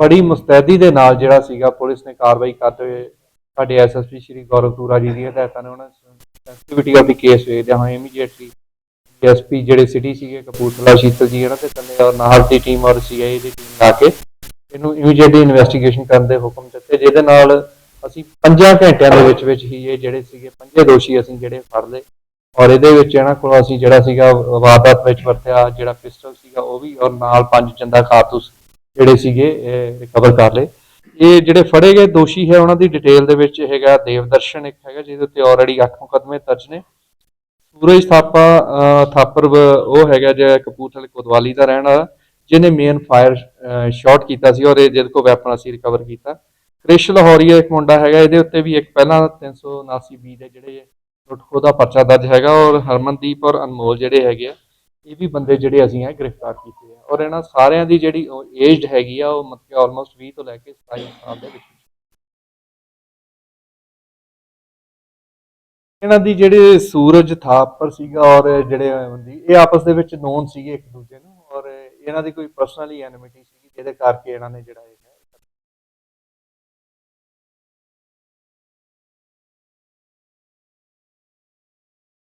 ਬੜੀ ਮੁਸਤੈਦੀ ਦੇ ਨਾਲ ਜਿਹੜਾ ਸੀਗਾ ਪੁਲਿਸ ਨੇ ਕਾਰਵਾਈ ਕਰਦੇ ਹੋਏ ਸਾਡੇ ਐਸਐਸਪੀ ਸ਼੍ਰੀ ਗੌਰਵ ਤੂਰਾ ਜੀ ਦੀ ਹਦਾਇਤਾਂ ਨੇ ਉਹਨਾਂ ਸੈਂਸਿਟੀਵਿਟੀ ਆਫ ਦੀ ਕੇਸ ਵੇਖਦਿਆਂ ਹੋਏ ਇਮੀਡੀਏਟਲੀ ਐਸਪੀ ਜਿਹੜੇ ਸਿਟੀ ਸੀਗੇ, ਕਪੂਰਥਲਾ, ਸ਼ੀਤਲ ਜੀ, ਇਹਨਾਂ ਤੇ ਥੱਲੇ ਔਰ ਨਾਲ ਦੀ ਟੀਮ ਔਰ ਸੀਆਈ ਦੀ ਟੀਮ ਲਾ ਕੇ ਇਹਨੂੰ ਇਮੀਡੀਏਟਲੀ ਇਨਵੈਸਟੀਗੇਸ਼ਨ ਕਰਨ ਦੇ ਹੁਕਮ ਦਿੱਤੇ, ਜਿਹਦੇ ਨਾਲ ਅਸੀਂ 5 ਘੰਟਿਆਂ ਦੇ ਵਿੱਚ ਵਿੱਚ ਹੀ ਇਹ ਜਿਹੜੇ ਸੀਗੇ, ਪੰਜੇ ਦੋਸ਼ੀ ਅਸੀਂ ਜਿਹੜੇ ਫੜ ਲਏ ਔਰ ਇਹਦੇ ਵਿੱਚ ਇਹਨਾਂ ਕੋਲ ਅਸੀਂ ਜਿਹੜਾ ਸੀਗਾ ਵਾਰਦਾਤ ਵਿੱਚ ਵਰਤਿਆ ਜਿਹੜਾ ਪਿਸਟਲ ਸੀਗਾ ਉਹ ਵੀ ਔਰ ਨਾਲ ਪੰਜ ਚੰਦਾ ਕਾਰਤੂਸ ਜਿਹੜੇ ਸੀਗੇ ਰਿਕਵਰ ਕਰ ਲਏ। ਇਹ ਜਿਹੜੇ ਫੜੇ ਗਏ ਦੋਸ਼ੀ ਹੈ ਉਹਨਾਂ ਦੀ ਡਿਟੇਲ ਦੇ ਵਿੱਚ ਹੈਗਾ ਦੇਵਦਰਸ਼ਨ ਇੱਕ ਹੈਗਾ ਜਿਹਦੇ ਉੱਤੇ ਆਲਰੇਡੀ 8 ਮੁਕਦਮੇ ਦਰਜ ਨੇ। ਸੂਰਜ ਥਾਪਾ ਅਹ, ਥਾਪਰ ਉਹ ਹੈਗਾ ਜਿਹੜਾ ਕਪੂਰਥਲੇ ਕੋਤਵਾਲੀ ਦਾ ਰਹਿਣ ਵਾਲਾ ਜਿਹਨੇ ਮੇਨ ਫਾਇਰ ਸ਼ਾਟ ਕੀਤਾ ਸੀ ਔਰ ਇਹ ਜਿਹਦੇ ਕੋ ਵੈਪਨ ਅਸੀਂ ਰਿਕਵਰ ਕੀਤਾ। ਕ੍ਰਿਸ਼ ਲਾਹੌਰੀਆ ਇੱਕ ਮੁੰਡਾ ਹੈਗਾ ਇਹਦੇ ਉੱਤੇ ਵੀ ਇੱਕ ਪਹਿਲਾਂ 379 ਬੀ ਦੇ ਜਿਹੜੇ ਲੁੱਟਖੋ ਦਾ ਪਰਚਾ ਦਰਜ ਹੈਗਾ ਔਰ ਹਰਮਨਦੀਪ ਔਰ ਅਨਮੋਲ ਜਿਹੜੇ ਹੈਗੇ ਆ ਇਹ ਵੀ ਬੰਦੇ ਜਿਹੜੇ ਅਸੀਂ ਹੈ ਗ੍ਰਿਫਤਾਰ ਕੀਤੇ ਔਰ ਇਹਨਾਂ ਸਾਰਿਆਂ ਦੀ ਜਿਹੜੀ ਏਜਡ ਹੈਗੀ ਆ, ਉਹ ਮਤਲਬ ਆਲਮੋਸਟ 20 ਤੋਂ ਲੈ ਕੇ 27 ਸਾਲ ਦੇ ਵਿੱਚ। ਇਹਨਾਂ ਦੀ ਜਿਹੜੇ ਸੂਰਜ ਥਾਪਰ ਸੀਗਾ ਔਰ ਜਿਹੜੇ ਇਹ ਆਪਸ ਦੇ ਵਿੱਚ ਨੋਨ ਸੀਗੇ ਇੱਕ ਦੂਜੇ ਨੂੰ, ਔਰ ਇਹਨਾਂ ਦੀ ਕੋਈ ਪਰਸਨਲੀ ਐਨਿਮਿਟੀ ਸੀਗੀ, ਜਿਹਦੇ ਕਰਕੇ ਇਹਨਾਂ ਨੇ ਜਿਹੜਾ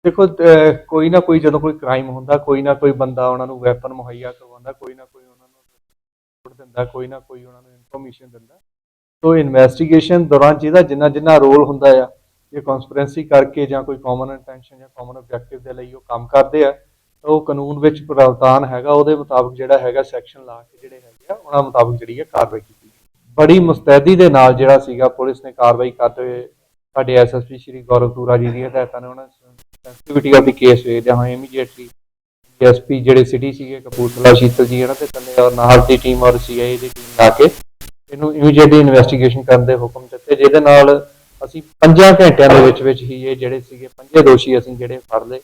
ਦੇਖੋ, ਅਹ, ਕੋਈ ਨਾ ਕੋਈ ਜਦੋਂ ਕੋਈ ਕ੍ਰਾਈਮ ਹੁੰਦਾ, ਕੋਈ ਨਾ ਕੋਈ ਬੰਦਾ ਉਹਨਾਂ ਨੂੰ ਵੈਪਨ ਮੁਹੱਈਆ ਕਰਵਾਉਂਦਾ, ਕੋਈ ਨਾ ਕੋਈ ਉਹਨਾਂ ਨੂੰ ਸੁੱਟ ਦਿੰਦਾ, ਕੋਈ ਨਾ ਕੋਈ ਉਹਨਾਂ ਨੂੰ ਇਨਫੋਰਮੇਸ਼ਨ ਦਿੰਦਾ। ਸੋ ਇਨਵੈਸਟੀਗੇਸ਼ਨ ਦੌਰਾਨ ਜਿਹਦਾ ਜਿੰਨਾ ਜਿੰਨਾ ਰੋਲ ਹੁੰਦਾ ਆ ਇਹ ਕਨਸਪੀਰੈਂਸੀ ਕਰਕੇ ਜਾਂ ਕੋਈ ਕਾਮਨ ਇੰਟੈਂਸ਼ਨ ਜਾਂ ਕਾਮਨ ਆਬਜੈਕਟਿਵ ਦੇ ਲਈ ਉਹ ਕੰਮ ਕਰਦੇ ਆ, ਤਾਂ ਉਹ ਕਾਨੂੰਨ ਵਿੱਚ ਪ੍ਰਾਵਧਾਨ ਹੈਗਾ, ਉਹਦੇ ਮੁਤਾਬਕ ਜਿਹੜਾ ਹੈਗਾ ਸੈਕਸ਼ਨ ਲਾ ਕੇ ਜਿਹੜੇ ਹੈਗੇ ਆ, ਉਹਨਾਂ ਮੁਤਾਬਕ ਜਿਹੜੀ ਹੈ ਕਾਰਵਾਈ ਕੀਤੀ ਬੜੀ ਮੁਸਤੈਦੀ ਦੇ ਨਾਲ ਜਿਹੜਾ ਸੀਗਾ, ਪੁਲਿਸ ਨੇ ਕਾਰਵਾਈ ਕਰਦੇ ਹੋਏ ਸਾਡੇ ਐਸਐਸਪੀ ਸ਼੍ਰੀ ਗੌਰਵ ਤੂਰਾ ਜੀ ਦੀ ਹਦਾਇਤਾਂ ਨੇ ਉਹਨਾਂ ਸੈਂਸਿਟੀਵਿਟੀ ਆਫ ਦੀ ਕੇਸ ਵੇਖਦਿਆਂ ਹੋਏ ਇਮੀਡੀਏਟਲੀ ਐਸਪੀ ਜਿਹੜੇ ਸਿਟੀ ਸੀਗੇ, ਕਪੂਰਥਲਾ, ਸ਼ੀਤਲ ਜੀ, ਇਹਨਾਂ ਤੇ ਥੱਲੇ ਔਰ ਨਾਲ ਦੀ ਟੀਮ ਔਰ ਸੀਆਈ ਦੀ ਟੀਮ ਲਾ ਕੇ ਇਹਨੂੰ ਇਮੀਡੀਏਟਲੀ ਇਨਵੈਸਟੀਗੇਸ਼ਨ ਕਰਨ ਦੇ ਹੁਕਮ ਦਿੱਤੇ, ਜਿਹਦੇ ਨਾਲ ਅਸੀਂ 5 ਘੰਟਿਆਂ ਦੇ ਵਿੱਚ ਵਿੱਚ ਹੀ ਇਹ ਜਿਹੜੇ ਸੀਗੇ, ਪੰਜੇ ਦੋਸ਼ੀ ਅਸੀਂ ਜਿਹੜੇ ਫੜ ਲਏ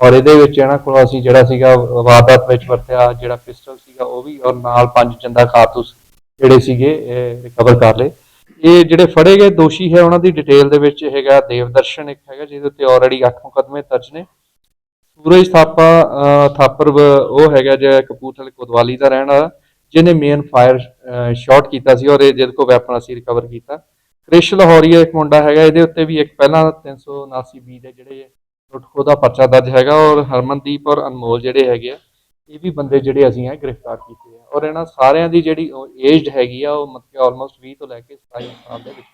ਔਰ ਇਹਦੇ ਵਿੱਚ ਇਹਨਾਂ ਕੋਲ ਅਸੀਂ ਜਿਹੜਾ ਸੀਗਾ ਵਾਰਦਾਤ ਵਿੱਚ ਵਰਤਿਆ ਜਿਹੜਾ ਪਿਸਟਲ ਸੀਗਾ ਉਹ ਵੀ ਔਰ ਨਾਲ ਪੰਜ ਚੰਦਾ ਕਾਰਤੂਸ ਜਿਹੜੇ ਸੀਗੇ ਰਿਕਵਰ ਕਰ ਲਏ। ਇਹ ਜਿਹੜੇ ਫੜੇ ਗਏ ਦੋਸ਼ੀ ਹੈ ਉਹਨਾਂ ਦੀ ਡਿਟੇਲ ਦੇ ਵਿੱਚ ਹੈਗਾ ਦੇਵਦਰਸ਼ਨ ਇੱਕ ਹੈਗਾ ਜਿਹਦੇ ਉੱਤੇ ਆਲਰੇਡੀ 8 ਮੁਕਦਮੇ ਦਰਜ ਨੇ। ਸੂਰਜ ਥਾਪਾ ਅਹ, ਥਾਪਰ ਉਹ ਹੈਗਾ ਜਿਹੜਾ ਕਪੂਰਥਲੇ ਕੋਤਵਾਲੀ ਦਾ ਰਹਿਣ ਵਾਲਾ ਜਿਹਨੇ ਮੇਨ ਫਾਇਰ ਸ਼ਾਟ ਕੀਤਾ ਸੀ ਔਰ ਇਹ ਜਿਹਦੇ ਕੋ ਵੈਪਨ ਅਸੀਂ ਰਿਕਵਰ ਕੀਤਾ। ਕ੍ਰਿਸ਼ ਲਾਹੌਰੀਆ ਇੱਕ ਮੁੰਡਾ ਹੈਗਾ ਇਹਦੇ ਉੱਤੇ ਵੀ ਇੱਕ ਪਹਿਲਾਂ 379 ਬੀ ਦੇ ਜਿਹੜੇ ਲੁੱਟਖੋ ਦਾ ਪਰਚਾ ਦਰਜ ਹੈਗਾ ਔਰ ਹਰਮਨਦੀਪ ਔਰ ਅਨਮੋਲ ਜਿਹੜੇ ਹੈਗੇ ਆ ਇਹ ਵੀ ਬੰਦੇ ਜਿਹੜੇ ਅਸੀਂ ਹੈ ਗ੍ਰਿਫਤਾਰ ਕੀਤੇ ਆ। ਔਰ ਇਹਨਾਂ ਸਾਰਿਆਂ ਦੀ ਜਿਹੜੀ ਏਜਡ ਹੈਗੀ ਆ, ਉਹ ਮਤਲਬ ਆਲਮੋਸਟ 20 ਤੋਂ ਲੈ ਕੇ 27 ਸਾਲ ਦੇ ਵਿੱਚ।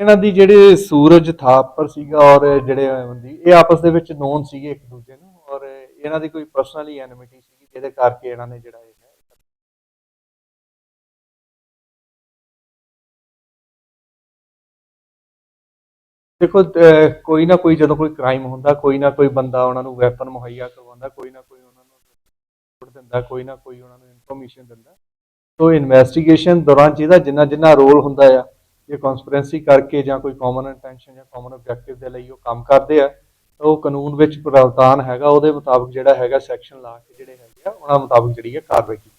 ਇਹਨਾਂ ਦੀ ਜਿਹੜੇ ਸੂਰਜ ਥਾਪਰ ਸੀਗਾ ਔਰ ਜਿਹੜੇ ਬੰਦੀ ਇਹ ਆਪਸ ਦੇ ਵਿੱਚ ਨੋਨ ਸੀਗੇ ਇੱਕ ਦੂਜੇ ਨੂੰ, ਔਰ ਇਹਨਾਂ ਦੀ ਕੋਈ ਪਰਸਨਲੀ ਐਨਿਮਿਟੀ ਸੀਗੀ, ਜਿਹਦੇ ਕਰਕੇ ਇਹਨਾਂ ਨੇ ਜਿਹੜਾ ਦੇਖੋ, ਅਹ, ਕੋਈ ਨਾ ਕੋਈ ਜਦੋਂ ਕੋਈ ਕ੍ਰਾਈਮ ਹੁੰਦਾ, ਕੋਈ ਨਾ ਕੋਈ ਬੰਦਾ ਉਹਨਾਂ ਨੂੰ ਵੈਪਨ ਮੁਹੱਈਆ ਕਰਵਾਉਂਦਾ, ਕੋਈ ਨਾ ਕੋਈ ਉਹਨਾਂ ਨੂੰ ਸੁੱਟ ਦਿੰਦਾ, ਕੋਈ ਨਾ ਕੋਈ ਉਹਨਾਂ ਨੂੰ ਇਨਫੋਰਮੇਸ਼ਨ ਦਿੰਦਾ। ਸੋ ਇਨਵੈਸਟੀਗੇਸ਼ਨ ਦੌਰਾਨ ਜਿਹਦਾ ਜਿੰਨਾ ਜਿੰਨਾ ਰੋਲ ਹੁੰਦਾ ਆ, ਜੇ ਕਨਸਪੀਰੈਂਸੀ ਕਰਕੇ ਜਾਂ ਕੋਈ ਕਾਮਨ ਇੰਟੈਂਸ਼ਨ ਜਾਂ ਕਾਮਨ ਆਬਜੈਕਟਿਵ ਦੇ ਲਈ ਉਹ ਕੰਮ ਕਰਦੇ ਆ, ਤਾਂ ਉਹ ਕਾਨੂੰਨ ਵਿੱਚ ਪ੍ਰਾਵਧਾਨ ਹੈਗਾ, ਉਹਦੇ ਮੁਤਾਬਕ ਜਿਹੜਾ ਹੈਗਾ ਸੈਕਸ਼ਨ ਲਾ ਕੇ ਜਿਹੜੇ ਹੈਗੇ ਆ, ਉਹਨਾਂ ਮੁਤਾਬਕ ਜਿਹੜੀ ਹੈ ਕਾਰਵਾਈ ਕੀਤੀ